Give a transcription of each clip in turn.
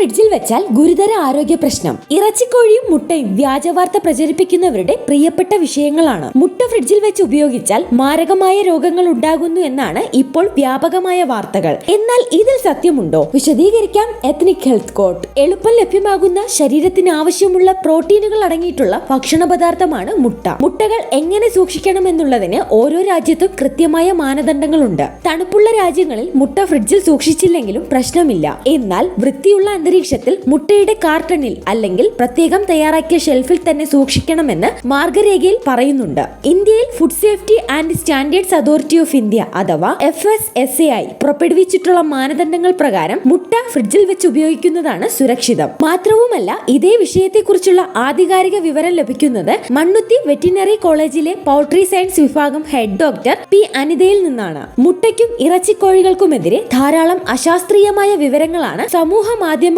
ഫ്രിഡ്ജിൽ വെച്ചാൽ ഗുരുതര ആരോഗ്യ പ്രശ്നം. ഇറച്ചിക്കോഴിയും മുട്ടയും വ്യാജവാർത്ത പ്രചരിപ്പിക്കുന്നവരുടെ പ്രിയപ്പെട്ട വിഷയങ്ങളാണ്. മുട്ട ഫ്രിഡ്ജിൽ വെച്ച് ഉപയോഗിച്ചാൽ മാരകമായ രോഗങ്ങൾ ഉണ്ടാകുന്നു എന്നാണ് ഇപ്പോൾ വ്യാപകമായ വാർത്തകൾ. എന്നാൽ ഇതിൽ സത്യമുണ്ടോ? വിശദീകരിക്കാം എത്നിക് ഹെൽത്ത് കോട്ട് എളുപ്പം ലഭ്യമാകുന്ന ശരീരത്തിന് ആവശ്യമുള്ള പ്രോട്ടീനുകൾ അടങ്ങിയിട്ടുള്ള ഭക്ഷണ പദാർത്ഥമാണ് മുട്ട. മുട്ടകൾ എങ്ങനെ സൂക്ഷിക്കണം എന്നുള്ളതിന് ഓരോ രാജ്യത്തും കൃത്യമായ മാനദണ്ഡങ്ങളുണ്ട്. തണുപ്പുള്ള രാജ്യങ്ങളിൽ മുട്ട ഫ്രിഡ്ജിൽ സൂക്ഷിച്ചില്ലെങ്കിലും പ്രശ്നമില്ല. എന്നാൽ വൃത്തിയുള്ള അന്തരീക്ഷത്തിൽ മുട്ടയുടെ കാർട്ടണിൽ അല്ലെങ്കിൽ പ്രത്യേകം തയ്യാറാക്കിയ ഷെൽഫിൽ തന്നെ സൂക്ഷിക്കണമെന്ന് മാർഗരേഖയിൽ പറയുന്നുണ്ട്. ഇന്ത്യയിൽ food safety and standards authority of India അഥവാ F S S A I പുറപ്പെടുവിച്ചിട്ടുള്ള മാനദണ്ഡങ്ങൾ പ്രകാരം മുട്ട ഫ്രിഡ്ജിൽ വെച്ച് ഉപയോഗിക്കുന്നതാണ് സുരക്ഷിതം. മാത്രവുമല്ല ഇതേ വിഷയത്തെക്കുറിച്ചുള്ള ആധികാരിക വിവരം ലഭിക്കുന്നത് മണ്ണുത്തി വെറ്റിനറി കോളേജിലെ പൗൾട്രി സയൻസ് വിഭാഗം ഹെഡ് ഡോക്ടർ പി അനിതയിൽ നിന്നാണ്. മുട്ടയ്ക്കും ഇറച്ചിക്കോഴികൾക്കുമെതിരെ ധാരാളം അശാസ്ത്രീയമായ വിവരങ്ങളാണ് സമൂഹ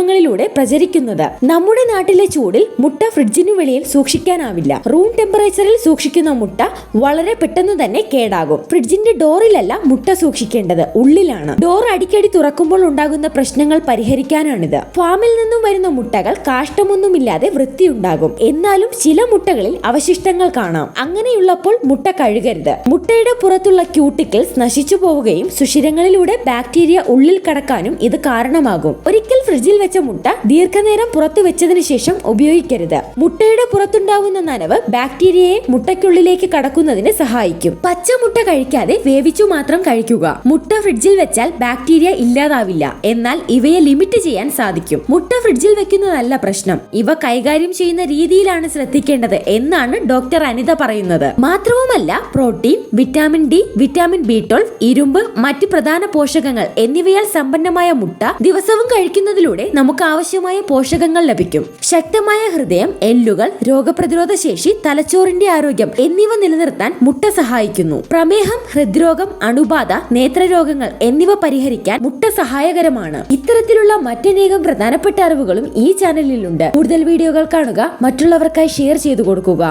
മാധ്യമങ്ങളിലൂടെ പ്രചരിക്കുന്നത്. നമ്മുടെ നാട്ടിലെ ചൂടിൽ മുട്ട ഫ്രിഡ്ജിനു വെളിയിൽ സൂക്ഷിക്കാനാവില്ല. റൂം ടെമ്പറേച്ചറിൽ സൂക്ഷിക്കുന്ന മുട്ട വളരെ പെട്ടെന്ന് തന്നെ കേടാകും. ഫ്രിഡ്ജിന്റെ ഡോറിലല്ല മുട്ട സൂക്ഷിക്കേണ്ടത് ഉള്ളിലാണ്. ഡോർ അടിക്കടി തുറക്കുമ്പോൾ ഉണ്ടാകുന്ന പ്രശ്നങ്ങൾ പരിഹരിക്കാനാണിത്. ഫാമിൽ നിന്നും വരുന്ന മുട്ടകൾ കാഷ്ടമൊന്നുമില്ലാതെ വൃത്തിയുണ്ടാകും. എന്നാലും ചില മുട്ടകളിൽ അവശിഷ്ടങ്ങൾ കാണാം. അങ്ങനെയുള്ളപ്പോൾ മുട്ട കഴുകരുത്. മുട്ടയുടെ പുറത്തുള്ള ക്യൂട്ടിക്കിൾസ് നശിച്ചു പോവുകയും സുഷിരങ്ങളിലൂടെ ബാക്ടീരിയ ഉള്ളിൽ കടക്കാനും ഇത് കാരണമാകും. ഒരിക്കൽ ഫ്രിഡ്ജിൽ വെച്ച മുട്ട ദീർഘനേരം പുറത്തു വെച്ചതിന് ശേഷം ഉപയോഗിക്കരുത്. മുട്ടയുടെ പുറത്തുണ്ടാവുന്ന നനവ് ബാക്ടീരിയയെ മുട്ടയ്ക്കുള്ളിലേക്ക് കടക്കുന്നതിന് സഹായിക്കും. പച്ച മുട്ട കഴിക്കാതെ വേവിച്ചു മാത്രം കഴിക്കുക. മുട്ട ഫ്രിഡ്ജിൽ വെച്ചാൽ ബാക്ടീരിയ ഇല്ലാതാവില്ല. എന്നാൽ ഇവയെ ലിമിറ്റ് ചെയ്യാൻ സാധിക്കും. മുട്ട ഫ്രിഡ്ജിൽ വെക്കുന്നതല്ല പ്രശ്നം. ഇവ കൈകാര്യം ചെയ്യുന്ന രീതിയിലാണ് ശ്രദ്ധിക്കേണ്ടത് എന്നാണ് ഡോക്ടർ അനിത പറയുന്നത്. മാത്രവുമല്ല protein vitamin D vitamin B ഇരുമ്പ് മറ്റ് പ്രധാന പോഷകങ്ങൾ എന്നിവയാൽ സമ്പന്നമായ മുട്ട ദിവസവും കഴിക്കുന്നതിലൂടെ നമുക്ക് ആവശ്യമായ പോഷകങ്ങൾ ലഭിക്കും. ശക്തമായ ഹൃദയം എല്ലുകൾ രോഗപ്രതിരോധ ശേഷി തലച്ചോറിന്റെ ആരോഗ്യം എന്നിവ നിലനിർത്താൻ മുട്ട സഹായിക്കുന്നു. പ്രമേഹം ഹൃദ്രോഗം അണുബാധ നേത്രരോഗങ്ങൾ എന്നിവ പരിഹരിക്കാൻ മുട്ട സഹായകരമാണ്. ഇത്തരത്തിലുള്ള മറ്റനേകം പ്രധാനപ്പെട്ട അറിവുകളും ഈ ചാനലിലുണ്ട്. കൂടുതൽ വീഡിയോകൾ കാണുക മറ്റുള്ളവർക്കായി ഷെയർ ചെയ്തു കൊടുക്കുക.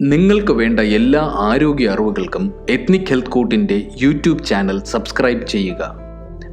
നിങ്ങൾക്ക് വേണ്ട എല്ലാ ആരോഗ്യ അറിവുകൾക്കും എത്നിക് ഹെൽത്ത് കോട്ടിന്റെ യൂട്യൂബ് ചാനൽ സബ്സ്ക്രൈബ് ചെയ്യുക.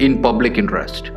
In public interest